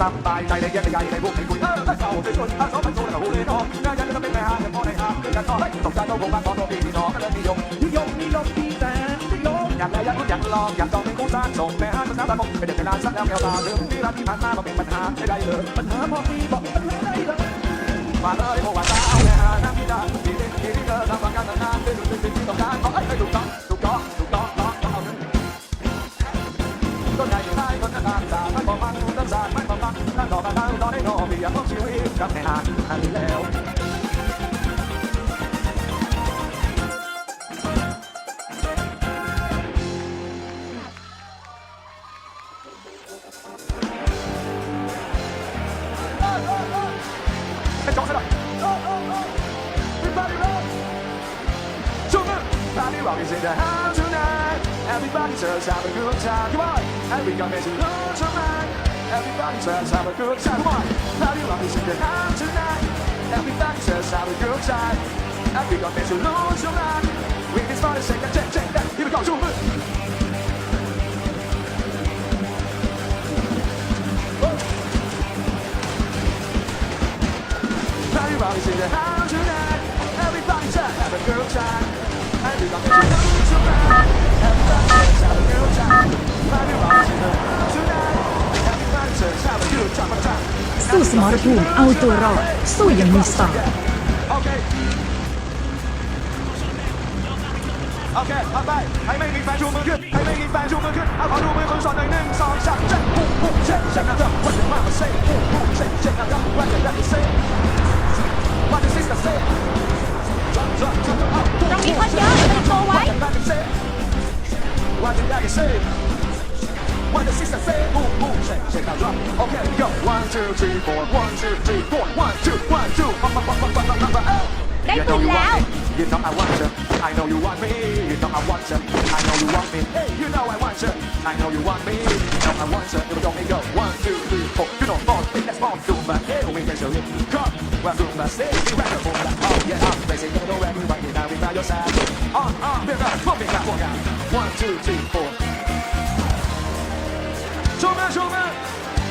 สบายใจในเย็นในใหญ่ในพวกในคุยเออเอาใจชนอาสองพันโซนกับหูเลยน้องงานยันจะเป็นแม่ห้าแต่พอในหางคือกันน้องตกใจต้องคงบ้านขอตัวพี่พี่น้องก็เลยนิยมนิยมนิยมดีแต่นิยมอยากได้อยากรู้อยากลองอยากจองเป็นคู่สร้างส่งแม่ห้างภาษาตะมงเป็นเด็กนานสักแล้วแก้วตาเรื่องที่รักที่ผ่านมามันเป็นปัญหาไม่ได้เลยปัญหาพอมีบอกปัญหาได้เลยมาเลยพวกว่าสาวแม่ห้าน้ำมีดาที่นี่ที่นี่เธอทำประกันนานๆเป็นสิ่งที่ต้องการ Party's in the house tonight. Everybody says have a good time. Come on. And we got busy loads. Everybody says have a good time. Come on. Party party's in the house tonight. Everybody says have a good time. And we got busy loads man. We can start a second check, check that. Here we go. Zoom it. Everybody's in the house tonight. Everybody's up, have a good time. สู้สมรภูมิเอาตัวรอด สู้อย่างมีสไตล์ Okay. Okay เอาไปให้ไม่มีแฟนชูมือขึ้นให้ไม่มีแฟนชูมือขึ้นเอาขอดูมือคนสอนหน่อยหนึ่งสองสามเจ็ดปุ๊บปุ๊บเช็คเช็คนะครับว่าจะมาเซ่ปุ๊บปุ๊บเช็คเช็คนะครับว่าจะได้เซ่ว่าจะซิสกับเซ่ จับจับจับเอา ตรงนี้คนเยอะเดี๋ยวมันโชว์ไว้ What did I say? What the sister say? Boom, boom, shake, shake, now drop. Okay, go. One, two, three, four. One, two, three, four. One, two, one, two. Up, up, up, up, up, up, up, up. ได้ You ปื know น you แล้ว want me. You know I want you. I know you want me. You know I want you. I know you want me. Hey, you know I want you. I know you want me. You know I want you. Here we go, here we go. One, two, three, four. You know, four, three, let's go. Zumba, hey, we can show you. Come, well, Zumba, say, we rock the boom, like, oh yeah, I'm your side. On, on, big up, come big up, walk out. One, two, three, four. Show me, show me.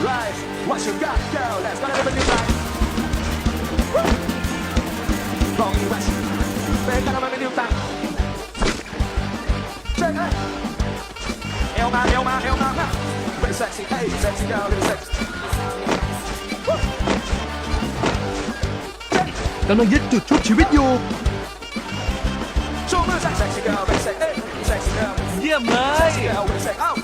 Right, what you got, girl? Let's go, everybody, right. Wrong, you West. Back down, I'm in new time. Check it. Elma, Elma, Elma, Elma. Very sexy, hey, sexy girl, little sexy. กำลังยึดจุดชุบชีวิตอยู่ เยี่ยมเลย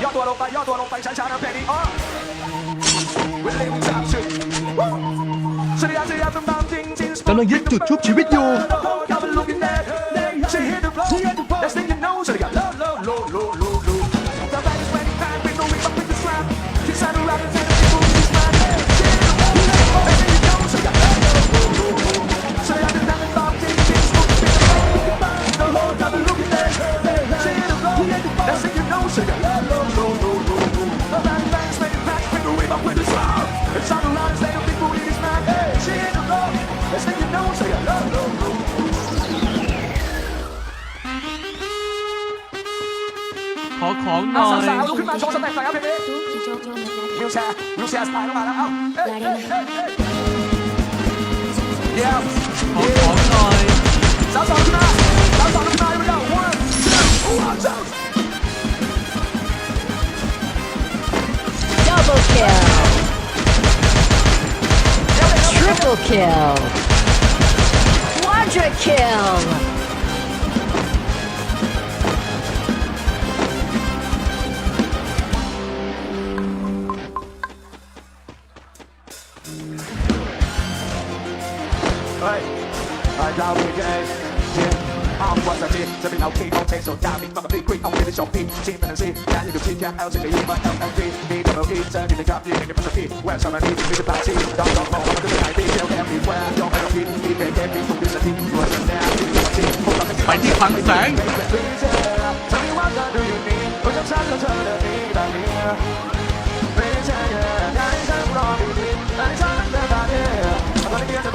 要多龙摆，要多龙摆，闪闪的魅力啊！为了你上去，是你让这样的梦境，当然也就出其不意。to hear the blow. ขอของหน่ เอา อย สาวๆลุกขึ้นมาโชว์สเต็ปหน่อยครับเพลงนี้วิวแชร์วิวแชร์สไตล์เข้ามาแล้วเอ้าเอ้ยเอ้ยเอ้ยเอ้ยเดี๋ยว ขอของหน่อย สาวสองขึ้นมาสาวสองขึ้นมาเร็วๆ one two one two Double kill Triple kill Quadra kill Hey, allow me to ask. ภาพวันสติจะเป็นเอาคีเอาเทคโซดามิกมากับพี่ควิกเอาเงินในช็อปปี้ชิมเป็นสิแค่อยู่กับชิมแค่เอลซีกับยูมาเอลเอลซีมีดับเบิลอีเจอที่ในครับที่ในภาษาพี่แวร์สามันนี่มีสตาร์ชีดอกดอกมองมันก็เป็นไอพีเซลแคมปีแวร์ยอมให้กับพี่มีเพย์เพย์มีทุกดิสติรวยกันแน่ที่มีความจริงไปที่ฟังแสงเธอไม่ว่าเธอดูอยู่นี่เพราะฉันและเธอเดินนี้แบบนี้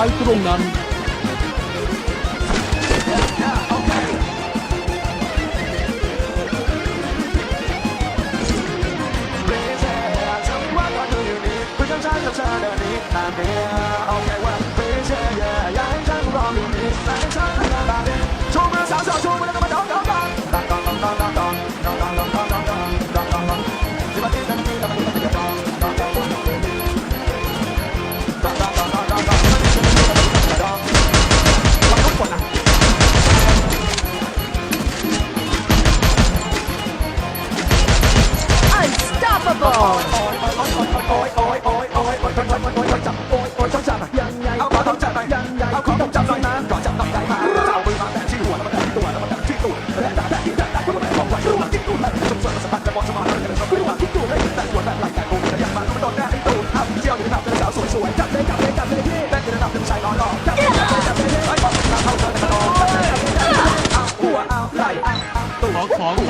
ไปตรงนั้น Okay, what I'm crazy, yeah. Yeah, I ain't talking wrong, you need. I ain't talking about it. 出门小小出门。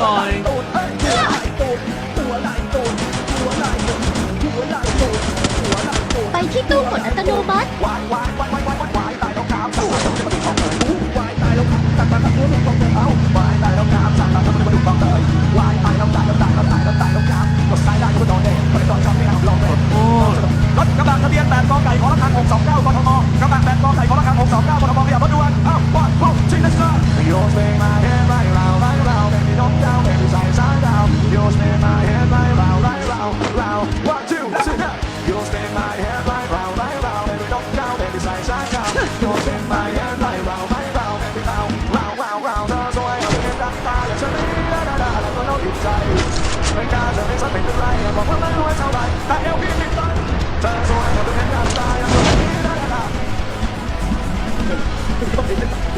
going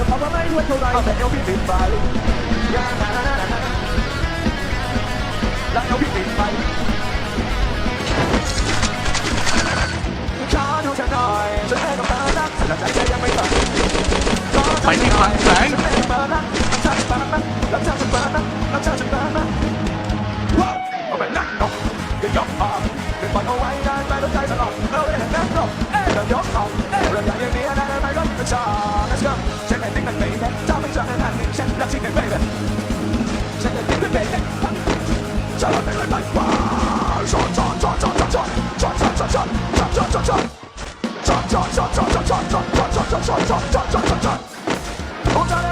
จะทำอะไรไว้เท่าไรแต่เอวพี่ติดไปแล้วเอวพี่ติดไป cầm shot, shot, shot, shot, bóng Contare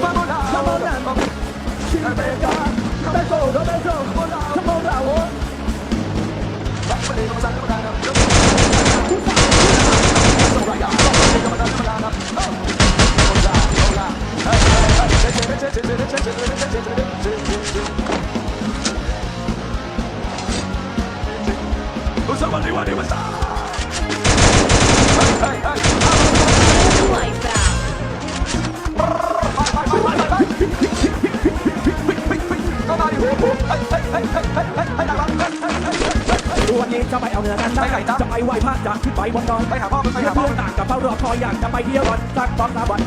vamos lá, vamos lá, vamos lá. 在收割，在收割，怎么打？怎？ บนดอยไปหาพ่อไปหาพ่อ เพื่อนต่างกับเฝ้ารอคอยอยากจะไปเที่ยวก่อนสักสองสามวัน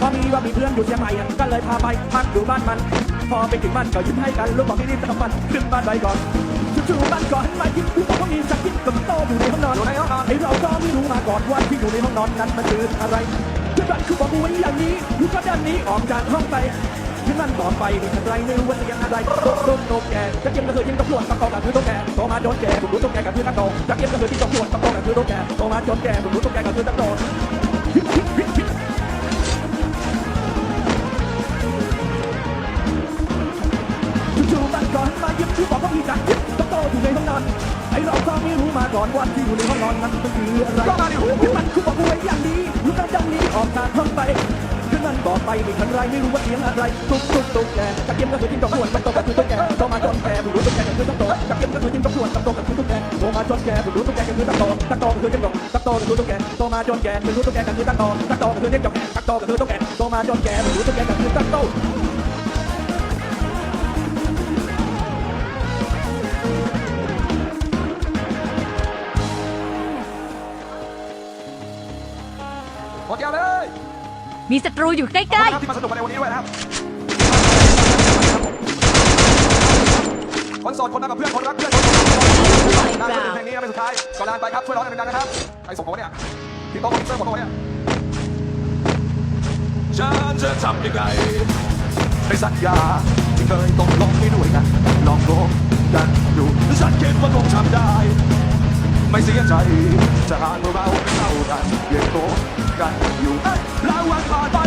พอมีว่ามีเพื่อนอยู่เชียงใหม่ก็เลยพาไปพักอยู่บ้านมัน พอไปถึงบ้านก็ยิ้มให้กันลูกบอกให้รีบกลับบ้านขึ้นบ้านไปก่อนจู่ๆบ้านก่อนมายิ้มลูกบอกว่ามีสักยิ้มกับโตอยู่ในห้องนอนอยู่ในห้องนอนไอเราก็ไม่รู้มาก่อนว่าที่อยู่ในห้องนอนนั้นมันคืออะไรเพื่อนบ้านคือบอกกูไว้อย่างนี้ลูกก็ด้านนี้ออกจากห้องไปเพื่อนบ้านต่อไปมีอะไรไม่รู้ว่าจะยังอะไรโดนโดนโดนแกจะเก็บกระเทือนยิ้มกับพวดตะโกนกับคือโดนแกโตมาโดนแกผมรู้ตัวแกกับคือตะโกนจะเก็บกระเทือนที่ตะโกนตะโกนกั บคือโดนแกโตมาโดนแกผมรู้ตัวแกกับคือตะโกนจู่ๆบ้านก่อนมายิ้มชื่อบอกว่ามีจักยิ้มต้องโตอยู่ในห้องนอนไอเราก็ไม่รู้มาก่อนว่าที่อยู่ในห้องนอนนั้นมันคืออะไรก็มาดิขึ้นมันคือบอกกูไว้อย่างนี้ลูกกระจังนี้ออกจากห้องไปขึ้นมันต่อไปไม่ทันไรไม่รู้ว่าเสียงอะไรตุ๊กตุ๊กตุ๊กแกตะเกียบก็คือจิ้งจอกส่วนมันโตก็คือตุ๊กแกโตมาจนแกไม่รู้ตุ๊กแกก็คือตะโตตะเกียบก็คือจิ้งจอกส่วนตะโตก็คือตุ๊กแกโตมาจนแกไม่รู้ตุ๊ก คือตะโตตะโตก็คือจิ้งจอกตะโตก็คือตุ๊กแกโตมาจนแกไม่รู้ตุ๊กแกก็คือตะโตตะโตก็คือจิ้งจอกตะโตก็คือตุ๊กแกโตมาจนแกไม่รู้ตุ๊กแกก็คือตะโตหมดยาวเลย มีศัตรูอยู่ใกล้คุณนะครับที่มาสนุกในวันนี้ด้วยนะครับ คนโสดคนรักกับเพื่อนคนรักเพื่อนคนโสดคนรักเพลงนี้เป็นสุดท้ายก่อนลาไปครับช่วยร้องดังๆนะครับใครส่งมวะเนี่ยพี่โต๊ะเสื้อผมวะเนี่ยฉันจะทำยังไงในสัญญาที่เคยตกลงไม่ด้วยกันลองโลงกันอยู่ฉันคิดว่าคงทำได้ ไม่เสียใจจะหากเราไม่เท่ากันยังโตกันอยู่เอ้ยแล้ววันผ่านไป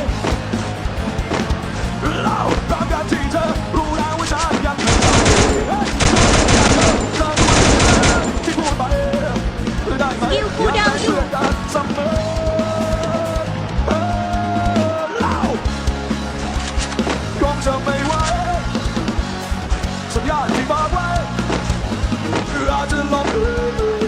เรา 什么样的法官是啊真老哥哥